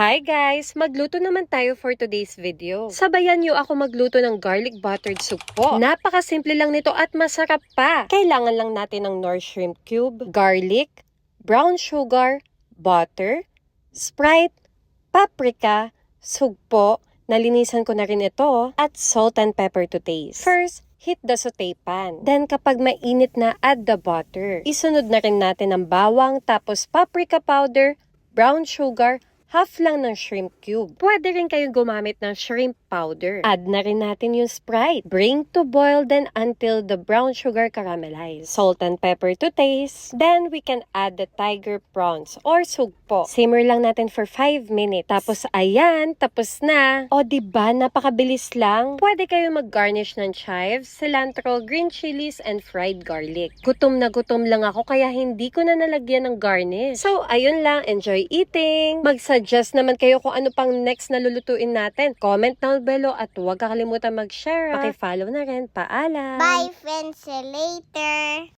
Hi guys! Magluto naman tayo for today's video. Sabayan niyo ako magluto ng garlic buttered soup po. Napakasimple lang nito at masarap pa. Kailangan lang natin ng Nor shrimp cube, garlic, brown sugar, butter, Sprite, paprika, sugpo, nalinisan ko na rin ito, at salt and pepper to taste. First, heat the saute pan. Then kapag mainit na, add the butter. Isunod na rin natin ang bawang, tapos paprika powder, brown sugar, half lang ng shrimp cube. Pwede rin kayong gumamit ng shrimp powder. Add na rin natin yung Sprite. Bring to boil then until the brown sugar caramelize. Salt and pepper to taste. Then we can add the tiger prawns or sugpo. Simmer lang natin for 5 minutes. Tapos ayan, tapos na. O ba napakabilis lang? Pwede kayo mag-garnish ng chives, cilantro, green chilies, and fried garlic. Gutom na gutom lang ako kaya hindi ko na nalagyan ng garnish. So ayun lang, enjoy eating. Mag-suggest naman kayo kung ano pang next na lulutuin natin. Comment down below at huwag kakalimutan mag-share. Paki-follow na rin. Paalam! Bye, friends. See later.